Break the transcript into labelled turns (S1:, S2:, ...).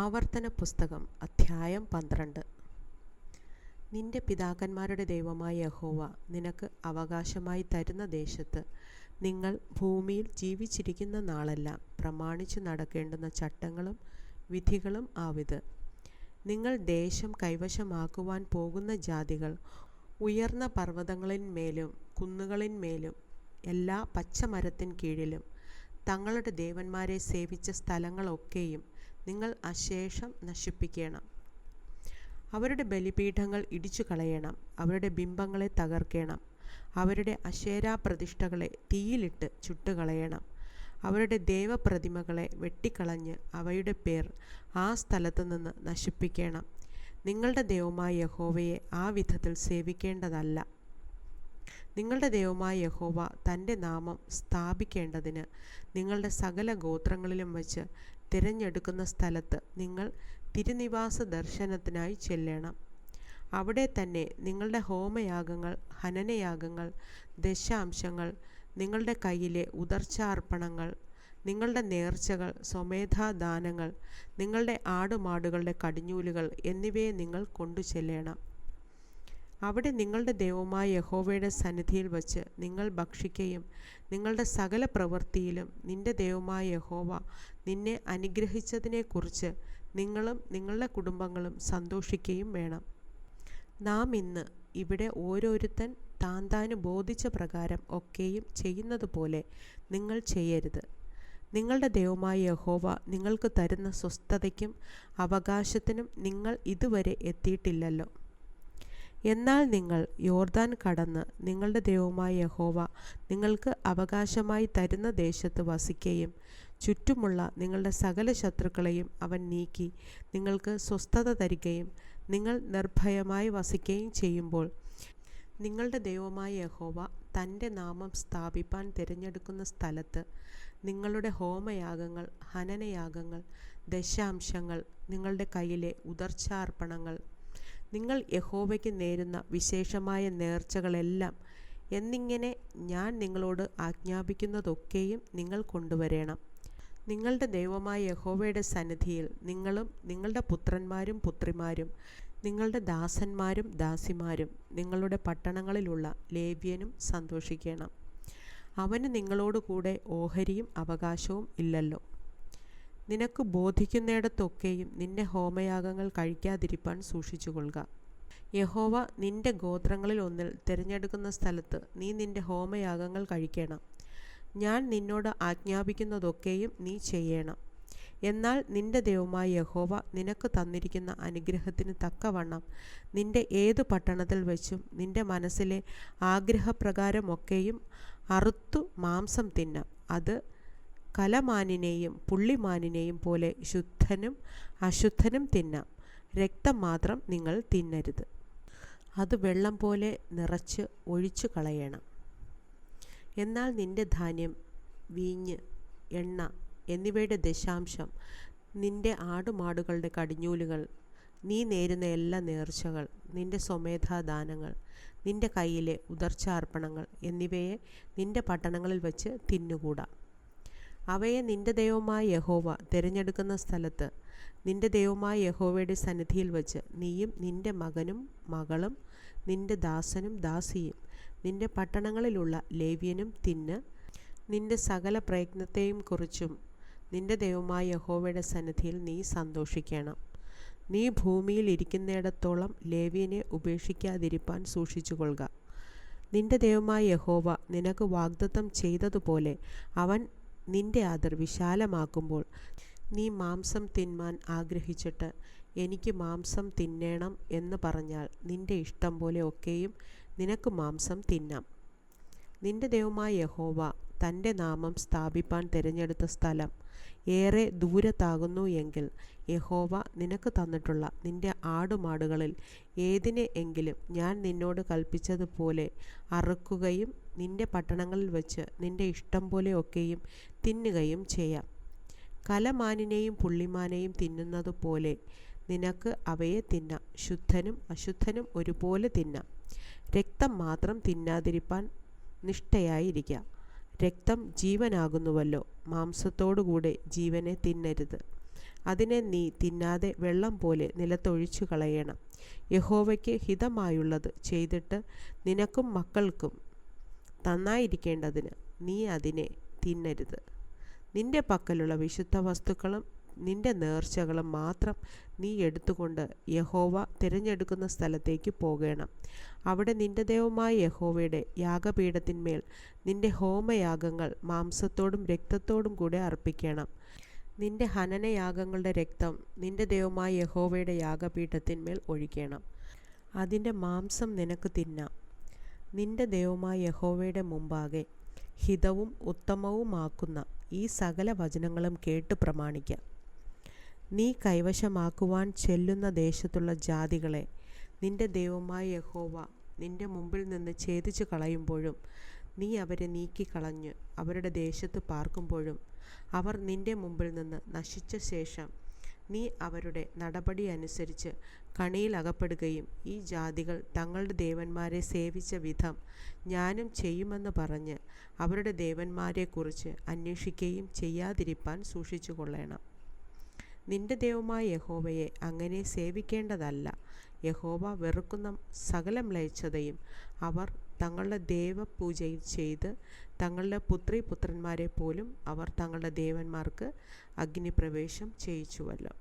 S1: ആവർത്തന പുസ്തകം അധ്യായം പന്ത്രണ്ട്. നിന്റെ പിതാക്കന്മാരുടെ ദൈവമായ യഹോവ നിനക്ക് അവകാശമായി തരുന്ന ദേശത്ത് നിങ്ങൾ ഭൂമിയിൽ ജീവിച്ചിരിക്കുന്ന നാളെല്ലാം പ്രമാണിച്ചു നടക്കേണ്ടുന്ന ചട്ടങ്ങളും വിധികളും ആവിത്. നിങ്ങൾ ദേശം കൈവശമാക്കുവാൻ പോകുന്ന ജാതികൾ ഉയർന്ന പർവതങ്ങളിന്മേലും കുന്നുകളിന്മേലും എല്ലാ പച്ചമരത്തിൻ കീഴിലും തങ്ങളുടെ ദേവന്മാരെ സേവിച്ച സ്ഥലങ്ങളൊക്കെയും നിങ്ങൾ അശേഷം നശിപ്പിക്കണം. അവരുടെ ബലിപീഠങ്ങൾ ഇടിച്ചു കളയണം അവരുടെ ബിംബങ്ങളെ തകർക്കണം. അവരുടെ അശേരാ പ്രതിഷ്ഠകളെ തീയിലിട്ട് ചുട്ടുകളയണം. അവരുടെ ദേവപ്രതിമകളെ വെട്ടിക്കളഞ്ഞ് അവയുടെ പേർ ആ സ്ഥലത്തു നിന്ന് നശിപ്പിക്കണം. നിങ്ങളുടെ ദൈവമായ യഹോവയെ ആ വിധത്തിൽ സേവിക്കേണ്ടതല്ല. നിങ്ങളുടെ ദൈവമായ യഹോവ തന്റെ നാമം സ്ഥാപിക്കേണ്ടതിന് നിങ്ങളുടെ സകല ഗോത്രങ്ങളിലും വച്ച് തിരഞ്ഞെടുക്കുന്ന സ്ഥലത്ത് നിങ്ങൾ തിരുനിവാസ ദർശനത്തിനായി ചെല്ലണം. അവിടെ തന്നെ നിങ്ങളുടെ ഹോമയാഗങ്ങൾ ഹനനയാഗങ്ങൾ ദശാംശങ്ങൾ നിങ്ങളുടെ കയ്യിലെ ഉദർച്ചാർപ്പണങ്ങൾ നിങ്ങളുടെ നേർച്ചകൾ സ്വമേധാദാനങ്ങൾ നിങ്ങളുടെ ആടുമാടുകളുടെ കടിഞ്ഞൂലുകൾ എന്നിവയെ നിങ്ങൾ കൊണ്ടു ചെല്ലണം അവിടെ നിങ്ങളുടെ ദൈവമായ യഹോവയുടെ സന്നിധിയിൽ വച്ച് നിങ്ങൾ ഭക്ഷിക്കുകയും നിങ്ങളുടെ സകല പ്രവൃത്തിയിലും നിന്റെ ദൈവമായ യഹോവ നിന്നെ അനുഗ്രഹിച്ചതിനെക്കുറിച്ച് നിങ്ങളും നിങ്ങളുടെ കുടുംബങ്ങളും സന്തോഷിക്കുകയും വേണം. നാം ഇന്ന് ഇവിടെ ഓരോരുത്തൻ താൻ താന് ബോധിച്ച പ്രകാരം ഒക്കെയും ചെയ്യുന്നത് പോലെ നിങ്ങൾ ചെയ്യരുത്. നിങ്ങളുടെ ദൈവമായ യഹോവ നിങ്ങൾക്ക് തരുന്ന സ്വസ്ഥതയ്ക്കും അവകാശത്തിനും നിങ്ങൾ ഇതുവരെ എത്തിയിട്ടില്ലല്ലോ. എന്നാൽ നിങ്ങൾ യോർദാൻ കടന്ന് നിങ്ങളുടെ ദൈവമായ യഹോവ നിങ്ങൾക്ക് അവകാശമായി തരുന്ന ദേശത്ത് വസിക്കുകയും ചുറ്റുമുള്ള നിങ്ങളുടെ സകല ശത്രുക്കളെയും അവൻ നീക്കി നിങ്ങൾക്ക് സ്വസ്ഥത തരികയും നിങ്ങൾ നിർഭയമായി വസിക്കുകയും ചെയ്യുമ്പോൾ നിങ്ങളുടെ ദൈവമായ യഹോവ തന്റെ നാമം സ്ഥാപിപ്പാൻ തിരഞ്ഞെടുക്കുന്ന സ്ഥലത്ത് നിങ്ങളുടെ ഹോമയാഗങ്ങൾ ഹനനയാഗങ്ങൾ ദശാംശങ്ങൾ നിങ്ങളുടെ കയ്യിലെ ഉദർച്ചാർപ്പണങ്ങൾ നിങ്ങൾ യഹോവയ്ക്ക് നേരുന്ന വിശേഷമായ നേർച്ചകളെല്ലാം എന്നിങ്ങനെ ഞാൻ നിങ്ങളോട് ആജ്ഞാപിക്കുന്നതൊക്കെയും നിങ്ങൾ കൊണ്ടുവരേണം. നിങ്ങളുടെ ദൈവമായ യഹോവയുടെ സന്നിധിയിൽ നിങ്ങളും നിങ്ങളുടെ പുത്രന്മാരും പുത്രിമാരും നിങ്ങളുടെ ദാസന്മാരും ദാസിമാരും നിങ്ങളുടെ പട്ടണങ്ങളിലുള്ള ലേവ്യനും സന്തോഷിക്കണം. അവന് നിങ്ങളോടുകൂടെ ഓഹരിയും അവകാശവും ഇല്ലല്ലോ. നിനക്ക് ബോധിക്കുന്നിടത്തൊക്കെയും നിന്റെ ഹോമയാഗങ്ങൾ കഴിക്കാതിരിപ്പാൻ സൂക്ഷിച്ചുകൊള്ളുക. യഹോവ നിന്റെ ഗോത്രങ്ങളിൽ ഒന്നിൽ തിരഞ്ഞെടുക്കുന്ന സ്ഥലത്ത് നീ നിന്റെ ഹോമയാഗങ്ങൾ കഴിക്കണം. ഞാൻ നിന്നോട് ആജ്ഞാപിക്കുന്നതൊക്കെയും നീ ചെയ്യണം. എന്നാൽ നിന്റെ ദൈവമായ യഹോവ നിനക്ക് തന്നിരിക്കുന്ന അനുഗ്രഹത്തിന് തക്കവണ്ണം നിന്റെ ഏത് പട്ടണത്തിൽ വെച്ചും നിന്റെ മനസ്സിലെ ആഗ്രഹപ്രകാരമൊക്കെയും അറുത്തു മാംസം തിന്നാം. അത് കലമാനിനെയും പുള്ളിമാനിനെയും പോലെ ശുദ്ധനും അശുദ്ധനും തിന്നാം. രക്തം മാത്രം നിങ്ങൾ തിന്നരുത്. അത് വെള്ളം പോലെ നിറച്ച് ഒഴിച്ചു കളയണം. എന്നാൽ നിന്റെ ധാന്യം വീഞ്ഞ് എണ്ണ എന്നിവയുടെ ദശാംശം നിന്റെ ആടുമാടുകളുടെ കടിഞ്ഞൂലുകൾ നീ നേരുന്ന എല്ലാ നേർച്ചകൾ നിന്റെ സ്വമേധാദാനങ്ങൾ നിന്റെ കയ്യിലെ ഉദർച്ചാർപ്പണങ്ങൾ എന്നിവയെ നിന്റെ പട്ടണങ്ങളിൽ വച്ച് തിന്നുകൂടാ. അവയെ നിന്റെ ദൈവമായ യഹോവ തിരഞ്ഞെടുക്കുന്ന സ്ഥലത്ത് നിന്റെ ദൈവമായ യഹോവയുടെ സന്നിധിയിൽ വച്ച് നീയും നിന്റെ മകനും മകളും നിന്റെ ദാസനും ദാസിയും നിന്റെ പട്ടണങ്ങളിലുള്ള ലേവ്യനും തിന്ന് നിന്റെ സകല പ്രയത്നത്തെയും കുറിച്ചും നിന്റെ ദൈവമായ യഹോവയുടെ സന്നിധിയിൽ നീ സന്തോഷിക്കണം. നീ ഭൂമിയിൽ ഇരിക്കുന്നിടത്തോളം ലേവ്യനെ ഉപേക്ഷിക്കാതിരിപ്പാൻ സൂക്ഷിച്ചുകൊള്ളുക. നിന്റെ ദൈവമായ യഹോവ നിനക്ക് വാഗ്ദത്തം ചെയ്തതുപോലെ അവൻ നിന്റെ ആദർ വിശാലമാക്കുമ്പോൾ നീ മാംസം തിന്മാൻ ആഗ്രഹിച്ചിട്ട് എനിക്ക് മാംസം തിന്നേണം എന്ന് പറഞ്ഞാൽ നിന്റെ ഇഷ്ടം പോലെ ഒക്കെയും നിനക്ക് മാംസം തിന്നാം. നിന്റെ ദൈവമായ യഹോവ തന്റെ നാമം സ്ഥാപിപ്പാൻ തിരഞ്ഞെടുത്ത സ്ഥലം ഏറെ ദൂരത്താകുന്നു എങ്കിൽ യഹോവ നിനക്ക് തന്നിട്ടുള്ള നിന്റെ ആടുമാടുകളിൽ ഏതിനെ എങ്കിലും ഞാൻ നിന്നോട് കൽപ്പിച്ചതുപോലെ അറുക്കുകയും നിന്റെ പട്ടണങ്ങളിൽ വച്ച് നിന്റെ ഇഷ്ടം പോലെ ഒക്കെയും തിന്നുകയും ചെയ്യാം. കലമാനിനെയും പുള്ളിമാനെയും തിന്നുന്നത് പോലെ നിനക്ക് അവയെ തിന്നാം. ശുദ്ധനും അശുദ്ധനും ഒരുപോലെ തിന്നാം. രക്തം മാത്രം തിന്നാതിരിപ്പാൻ നിഷ്ഠയായിരിക്കാം. രക്തം ജീവനാകുന്നുവല്ലോ. മാംസത്തോടുകൂടെ ജീവനെ തിന്നരുത്. അതിനെ നീ തിന്നാതെ വെള്ളം പോലെ നിലത്തൊഴിച്ചു കളയണം യഹോവയ്ക്ക് ഹിതമായുള്ളത് ചെയ്തിട്ട് നിനക്കും മക്കൾക്കും നന്നായിരിക്കേണ്ടതിന് നീ അതിനെ തിന്നരുത്. നിന്റെ പക്കലുള്ള വിശുദ്ധ വസ്തുക്കളും നിന്റെ നേർച്ചകളും മാത്രം നീ എടുത്തുകൊണ്ട് യഹോവ തിരഞ്ഞെടുക്കുന്ന സ്ഥലത്തേക്ക് പോകണം. അവിടെ നിന്റെ ദൈവമായ യഹോവയുടെ യാഗപീഠത്തിന്മേൽ നിന്റെ ഹോമയാഗങ്ങൾ മാംസത്തോടും രക്തത്തോടും കൂടെ അർപ്പിക്കണം. നിന്റെ ഹനനയാഗങ്ങളുടെ രക്തം നിന്റെ ദൈവമായ യഹോവയുടെ യാഗപീഠത്തിന്മേൽ ഒഴിക്കണം. അതിന്റെ മാംസം നിനക്ക് തിന്നാം. നിന്റെ ദൈവമായ യഹോവയുടെ മുമ്പാകെ ഹിതവും ഉത്തമവുമാക്കുന്ന ഈ സകല വചനങ്ങളും കേട്ട് പ്രമാണിക്കുക നീ കൈവശമാക്കുവാൻ ചെല്ലുന്ന ദേശത്തുള്ള ജാതികളെ നിന്റെ ദൈവമായ യഹോവ നിന്റെ മുമ്പിൽ നിന്ന് ഛേദിച്ചു കളയുമ്പോഴും നീ അവരെ നീക്കിക്കളഞ്ഞ് അവരുടെ ദേശത്ത് പാർക്കുമ്പോഴും അവർ നിന്റെ മുമ്പിൽ നിന്ന് നശിച്ച ശേഷം നീ അവരുടെ നടപടി അനുസരിച്ച് കണിയിൽ അകപ്പെടുകയും ഈ ജാതികൾ തങ്ങളുടെ ദേവന്മാരെ സേവിച്ച വിധം ഞാനും ചെയ്യുമെന്ന് പറഞ്ഞ് അവരുടെ ദേവന്മാരെക്കുറിച്ച് അന്വേഷിക്കുകയും ചെയ്യാതിരിപ്പാൻ സൂക്ഷിച്ചു കൊള്ളണം നിന്റെ ദൈവമായ യഹോവയെ അങ്ങനെ സേവിക്കേണ്ടതല്ല. യഹോവ വെറുക്കുന്ന സകല മ്ലേച്ഛതയും അവർ തങ്ങളുടെ ദേവപൂജയിൽ ചെയ്ത് തങ്ങളുടെ പുത്രി പുത്രന്മാരെ പോലും അവർ തങ്ങളുടെ ദേവന്മാർക്ക് അഗ്നിപ്രവേശം ചെയ്യിച്ചുവല്ലോ.